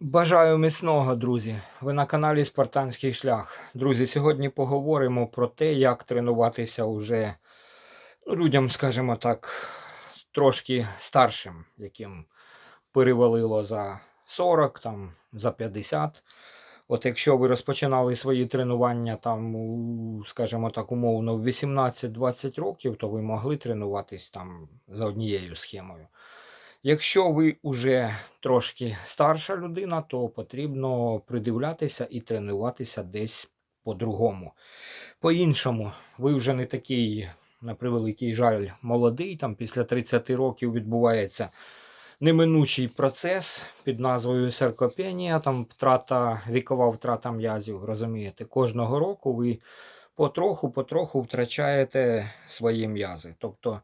Бажаю міцного, друзі. Ви на каналі Спартанський шлях. Друзі, сьогодні поговоримо про те, як тренуватися уже ну, людям, скажімо так, трошки старшим, яким перевалило за 40, там, за 50. От якщо ви розпочинали свої тренування там, скажімо так, умовно, в 18-20 років, то ви могли тренуватись там за однією схемою. Якщо ви вже трошки старша людина, то потрібно придивлятися і тренуватися десь по-другому. По-іншому, ви вже не такий, на превеликий жаль, молодий. Там після 30 років відбувається неминучий процес під назвою саркопенія, там втрата, вікова втрата м'язів. Розумієте, кожного року ви потроху-потроху втрачаєте свої м'язи. Тобто,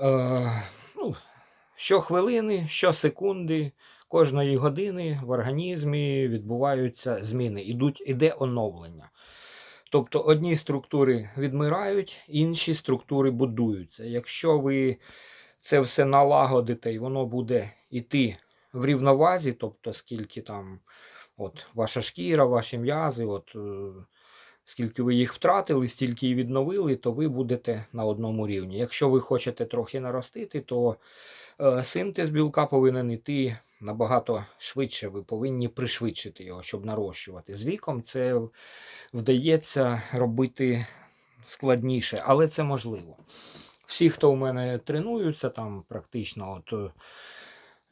е, Щохвилини, щосекунди, кожної години в організмі відбуваються зміни, ідуть, іде оновлення. Тобто одні структури відмирають, інші структури будуються. Якщо ви це все налагодите і воно буде йти в рівновазі, тобто скільки там от, ваша шкіра, ваші м'язи, от, е, скільки ви їх втратили, стільки і відновили, то ви будете на одному рівні. Якщо ви хочете трохи наростити, то е, синтез білка повинен йти набагато швидше. Ви повинні пришвидшити його, щоб нарощувати. З віком це вдається робити складніше, але це можливо. Всі, хто у мене тренуються, там практично от. е,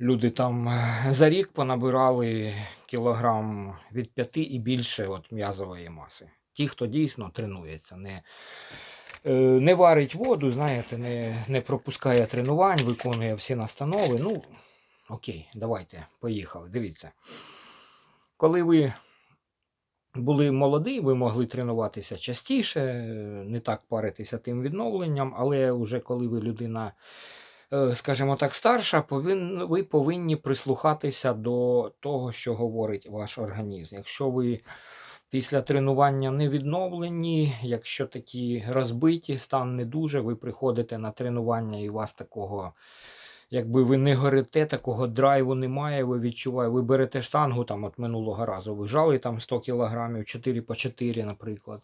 Люди там е, за рік понабирали кілограм від 5 і більше от м'язової маси. Ті, хто дійсно тренується, не, е, не варить воду, знаєте, не, не пропускає тренувань, виконує всі настанови. Ну, окей, давайте, поїхали. Дивіться. Коли ви були молоді, ви могли тренуватися частіше, не так паритися тим відновленням, але вже коли ви людина, е, скажімо так, старша, повин, ви повинні прислухатися до того, що говорить ваш організм. Якщо ви після тренування не відновлені, якщо такі розбиті, стан не дуже, ви приходите на тренування і у вас такого. Якби ви не горите, такого драйву немає, ви відчуваєте, ви берете штангу там от минулого разу, ви жали там 100 кілограмів, 4 по 4, наприклад.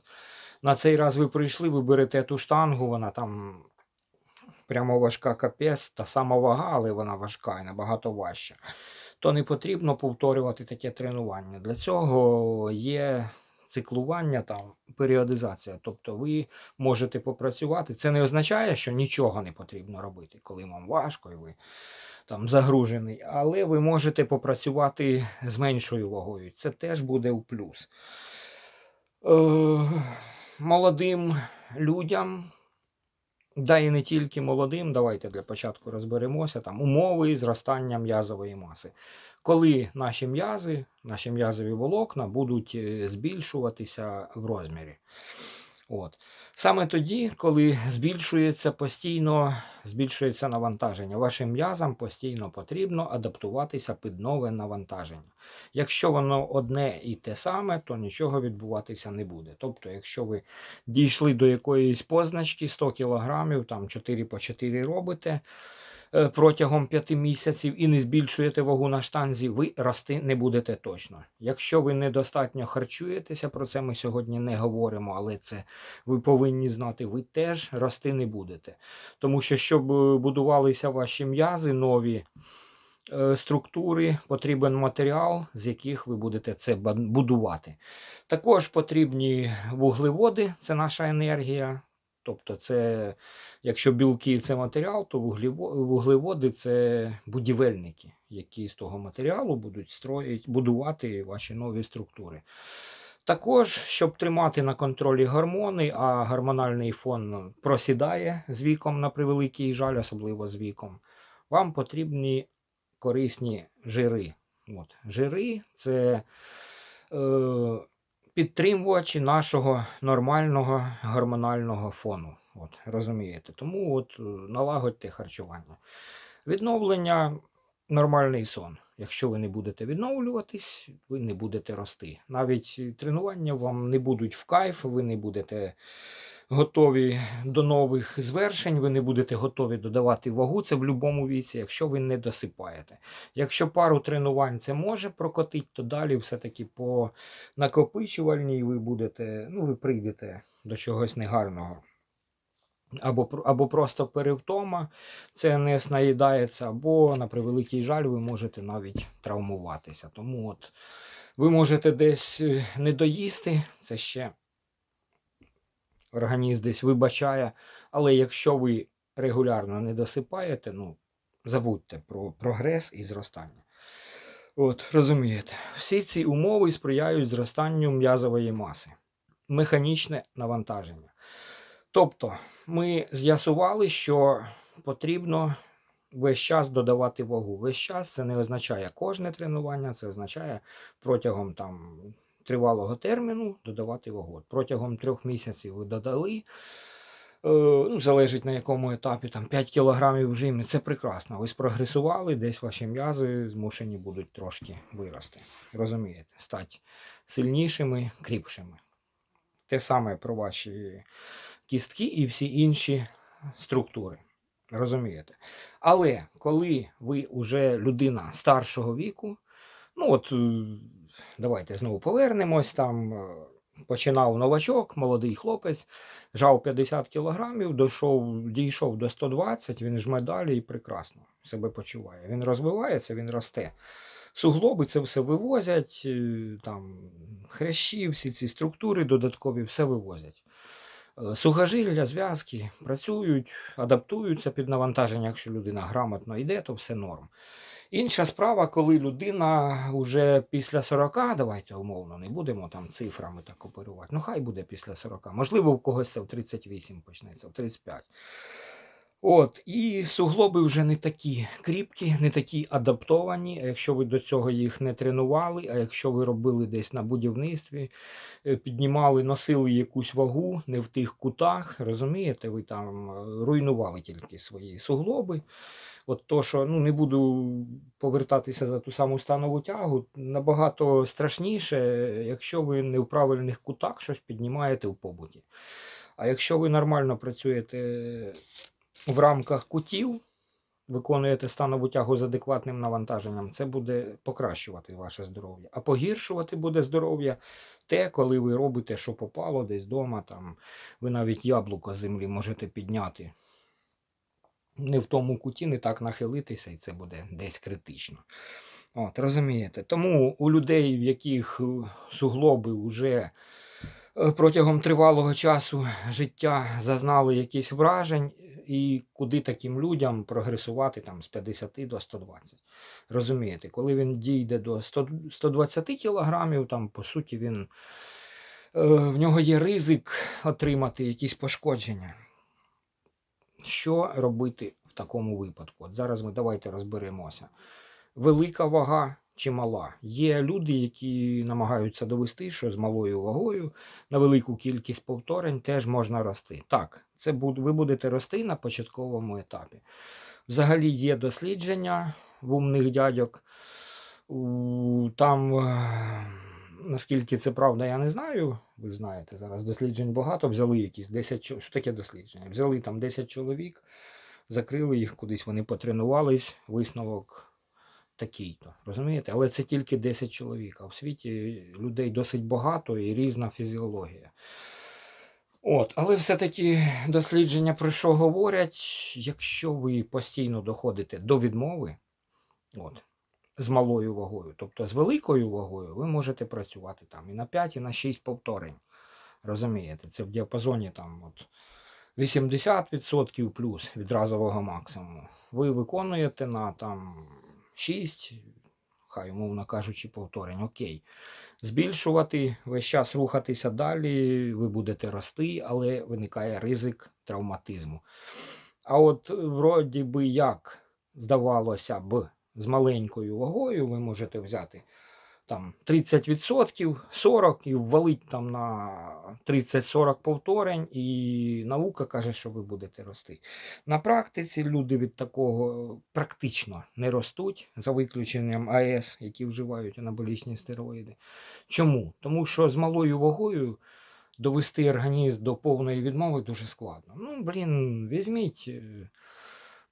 На цей раз ви прийшли, ви берете ту штангу, вона там прямо важка капець, та сама вага, але вона важка і набагато важча. То не потрібно повторювати таке тренування. Для цього є циклування, там, періодизація. Тобто ви можете попрацювати. Це не означає, що нічого не потрібно робити, коли вам важко і ви там загружений. Але ви можете попрацювати з меншою вагою. Це теж буде у плюс. Е, молодим людям. Да і не тільки молодим, давайте для початку розберемося. Там умови зростання м'язової маси. Коли наші м'язи, наші м'язові волокна будуть е, збільшуватися в розмірі. От. Саме тоді, коли збільшується постійно збільшується навантаження, вашим м'язам постійно потрібно адаптуватися під нове навантаження. Якщо воно одне і те саме, то нічого відбуватися не буде. Тобто, якщо ви дійшли до якоїсь позначки 100 кг, там 4 по 4 робите протягом 5 місяців і не збільшуєте вагу на штанзі, ви рости не будете точно. Якщо ви недостатньо харчуєтеся, про це ми сьогодні не говоримо, але це ви повинні знати, ви теж рости не будете. Тому що, щоб е, будувалися ваші м'язи нові е, структури, потрібен матеріал, з яких ви будете це будувати. Також потрібні вуглеводи, це наша енергія. Тобто, це, якщо білки це матеріал, то вуглеводи це будівельники, які з того матеріалу будуть строїть, будувати ваші нові структури. Також, щоб тримати на контролі гормони, а гормональний фон просідає з віком на превеликий жаль, особливо з віком, вам потрібні корисні жири. От. Жири це е, підтримувачі нашого нормального гормонального фону. От, розумієте? Тому от, е, налагодьте харчування. Відновлення нормальний сон. Якщо ви не будете відновлюватись, ви не будете рости. Навіть тренування вам не будуть в кайф, ви не будете готові до нових звершень, ви не будете готові додавати вагу, це в будь-якому віці, якщо ви не досипаєте. Якщо пару тренувань це може прокотити, то далі все-таки по накопичувальній ви будете, ну, ви прийдете до чогось негарного. Або, або просто перевтома, це не наїдається, або, на превеликий жаль, ви можете навіть травмуватися. Тому от ви можете десь е, не доїсти, це ще організм десь вибачає. Але якщо ви регулярно не досипаєте, ну, забудьте про прогрес і зростання. От, розумієте, всі ці умови сприяють зростанню м'язової маси, механічне навантаження. Тобто, ми з'ясували, що потрібно весь час додавати вагу. Весь час це не означає кожне тренування, це означає протягом там, тривалого терміну додавати вагу. Протягом трьох місяців ви додали, е, ну, залежить на якому етапі, там 5 кілограмів в жимі, це прекрасно. Ви спрогресували, десь ваші м'язи змушені будуть трошки вирости. Розумієте, стати сильнішими, кріпшими. Те саме про ваші кістки і всі інші структури. Розумієте? Але коли ви вже людина старшого віку, ну от е, давайте знову повернемось. Там е, починав новачок, молодий хлопець, жав 50 кілограмів, дійшов, дійшов до 120, він жме далі і прекрасно себе почуває. Він розвивається, він росте. Суглоби це все вивозять, е, там хрящі, всі ці структури додаткові, все вивозять. Сухожилля, зв'язки працюють, адаптуються під навантаження, якщо людина грамотно йде, то все норм. Інша справа, коли людина вже після 40, давайте умовно, не будемо там цифрами так оперувати. Ну, хай буде після 40. Можливо, у когось це в 38 почнеться, в 35. От, і суглоби вже не такі кріпкі, не такі адаптовані. А якщо ви до цього їх не тренували, а якщо ви робили десь на будівництві, е, піднімали, носили якусь вагу не в тих кутах, розумієте, ви там е, руйнували тільки свої суглоби. От то, що ну не буду повертатися за ту саму станову тягу, набагато страшніше, якщо ви не в правильних кутах щось піднімаєте в побуті. А якщо ви нормально працюєте в рамках кутів, виконуєте станову тягу з адекватним навантаженням, це буде покращувати ваше здоров'я. А погіршувати буде здоров'я те, коли ви робите, що попало десь вдома, там ви навіть яблуко з землі можете підняти. Не в тому куті, не так нахилитися, і це буде десь критично. От, розумієте? Тому у людей, в яких суглоби вже протягом тривалого часу життя зазнали якісь вражень, і куди таким людям прогресувати там, з 50 до 120. Розумієте, коли він дійде до 100, 120 кілограмів, там, по суті, він, е, в нього є ризик отримати якісь пошкодження. Що робити в такому випадку? От зараз ми давайте розберемося. Велика вага чи мала? Є люди, які намагаються довести, що з малою вагою на велику кількість повторень теж можна рости. Так, це буд- ви будете рости на початковому етапі. Взагалі є дослідження в умних дядьок. Там, е, наскільки це правда, я не знаю. Ви знаєте, зараз досліджень багато. Взяли якісь 10 чоловік. Що таке дослідження? Взяли там 10 чоловік, закрили їх кудись, вони потренувались, висновок такий-то. Розумієте? Але це тільки 10 чоловік. А в світі людей досить багато і різна фізіологія. От, але все-таки дослідження про що говорять, якщо ви постійно доходите до відмови, от, з малою вагою, тобто з великою вагою, ви можете працювати там і на 5, і на 6 повторень. Розумієте, це в діапазоні там от 80% плюс від разового максимуму. Ви виконуєте на там 6, хай умовно кажучи, повторень, окей. Збільшувати, весь час рухатися далі, ви будете рости, але виникає ризик травматизму. А от вроді би як здавалося б, з маленькою вагою ви можете взяти там 30%, 40% і ввалити там на 30-40 повторень, і наука каже, що ви будете рости. На практиці люди від такого практично не ростуть, за виключенням АЕС, які вживають анаболічні стероїди. Чому? Тому що з малою вагою довести організм до повної відмови дуже складно. Ну, блін, візьміть, е,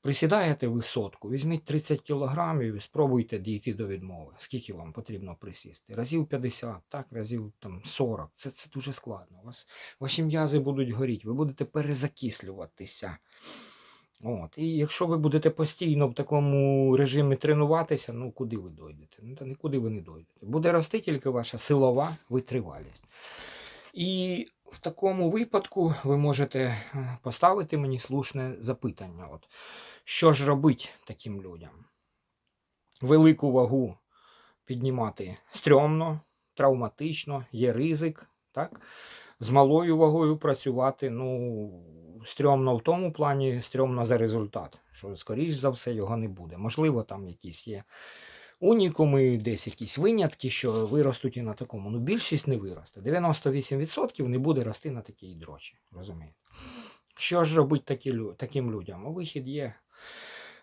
присідаєте ви сотку, візьміть 30 кілограмів і спробуйте дійти до відмови. Скільки вам потрібно присісти? Разів 50, так, разів там 40. Це, це дуже складно. Вас, ваші м'язи будуть горіти, ви будете перезакислюватися. От. І якщо ви будете постійно в такому режимі тренуватися, ну куди ви дойдете? Ну, та нікуди ви не дойдете. Буде рости тільки ваша силова витривалість. І в такому випадку ви можете е, поставити мені слушне запитання. От, що ж робить таким людям? Велику вагу піднімати стрьомно, травматично, є ризик. Так? З малою вагою працювати, ну, стрьомно в тому плані, стрьомно за результат. Що, скоріш за все, його не буде. Можливо, там якісь є унікуми, десь якісь винятки, що виростуть і на такому. Ну, більшість не виросте. 98% не буде рости на такій дрочі. Розумієте? Що ж робить такі, таким людям? Вихід є.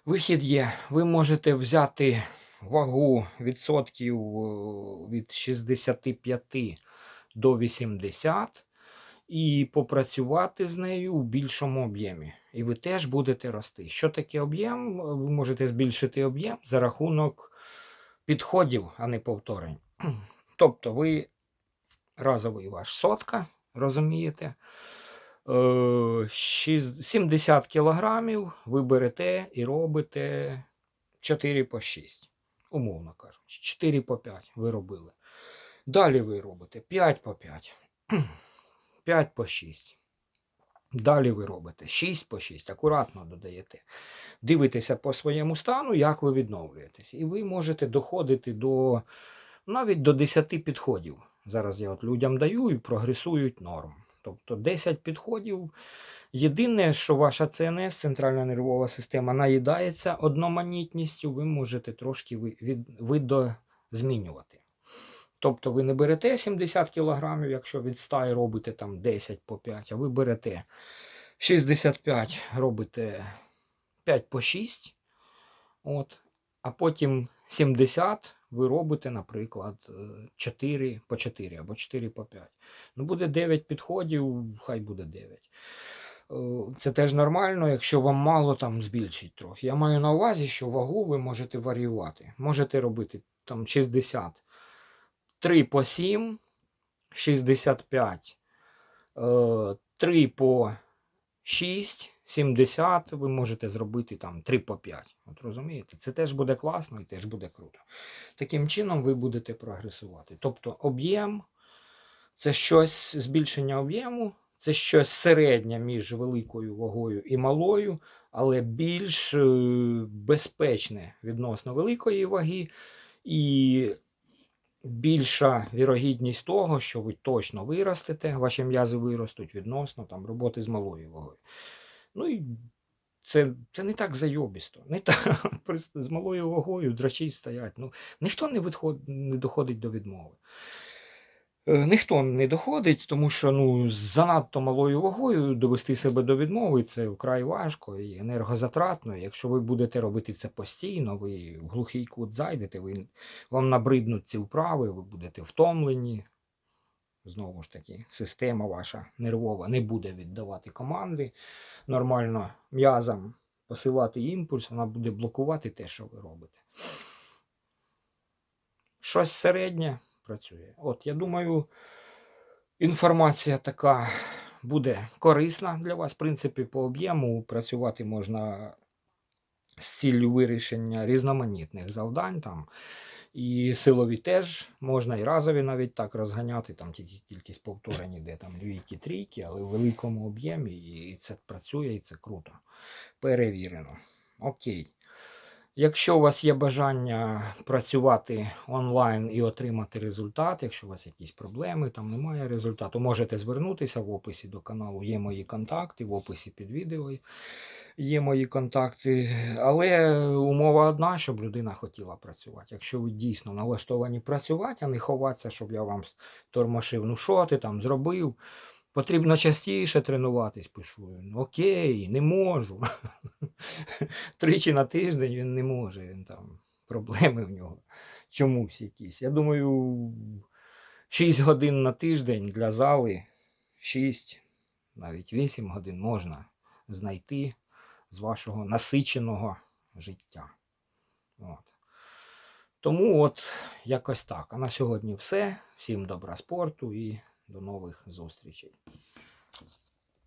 Вихід є. Ви можете взяти вагу відсотків е, від 65 до 80 і попрацювати з нею у більшому об'ємі. І ви теж будете рости. Що таке об'єм? Ви можете збільшити об'єм за рахунок підходів, а не повторень. Тобто ви разовий ваш сотка, розумієте? Е, 70 кілограмів ви берете і робите 4 по 6, умовно кажучи, 4 по 5 ви робили. Далі ви робите 5 по 5, 5 по 6. Далі ви робите 6 по 6, акуратно додаєте. Дивитеся по своєму стану, як ви відновлюєтесь. І ви можете доходити до навіть до 10 підходів. Зараз я от людям даю і прогресують норм. Тобто 10 підходів. Єдине, що ваша ЦНС, центральна нервова система, наїдається одноманітністю, ви можете трошки видозмінювати. Тобто ви не берете 70 кг, якщо від 100 робите там 10 по 5, а ви берете 65, робите 5 по 6, от, а потім 70 ви робите, наприклад, е, 4 по 4 або 4 по 5. Ну, буде 9 підходів, хай буде 9. Е, Це теж нормально, якщо вам мало, там збільшіть трохи. Я маю на увазі, що вагу ви можете варіювати. Можете робити там 60, 3 по 7, 65, е, 3 по 6, 70, ви можете зробити там 3 по 5. От розумієте? Це теж буде класно і теж буде круто. Таким чином ви будете прогресувати. Тобто об'єм це щось збільшення об'єму, це щось середнє між великою вагою і малою, але більш е, безпечне відносно великої ваги, і більша вірогідність того, що ви точно виростете, ваші м'язи виростуть відносно там, роботи з малою вагою. Ну і це, це не так зайобісто. Не так, з малою вагою драчі стоять. Ну, ніхто не, відход, не доходить до відмови. Е, Ніхто не доходить, тому що ну, з занадто малою вагою довести себе до відмови це вкрай важко і енергозатратно. Якщо ви будете робити це постійно, ви в глухий кут зайдете, ви, вам набриднуть ці вправи, ви будете втомлені. Знову ж таки, система ваша нервова не буде віддавати команди нормально м'язам посилати імпульс, вона буде блокувати те, що ви робите. Щось середнє працює. От, я думаю, інформація така буде корисна для вас. В принципі, по об'єму працювати можна з ціллю вирішення різноманітних завдань. Там, і силові теж можна, і разові навіть так розганяти, там тільки кількість повторень іде там двійки, трійки, але в великому об'ємі, і це працює, і це круто. Перевірено. Окей. Якщо у вас є бажання працювати онлайн і отримати результат, якщо у вас якісь проблеми, там немає результату, можете звернутися в описі до каналу. Є мої контакти, в описі під відео є мої контакти. Але умова одна, щоб людина хотіла працювати. Якщо ви дійсно налаштовані працювати, а не ховатися, щоб я вам тормошив, ну що ти там зробив. Потрібно частіше тренуватись, пишу. Окей, не можу. Тричі на тиждень він не може. Він там проблеми в нього чомусь якісь. Я думаю, 6 годин на тиждень для зали, 6, навіть 8 годин можна знайти з вашого насиченого життя. От. Тому от якось так. А на сьогодні все. Всім добра спорту і до нових зустрічей.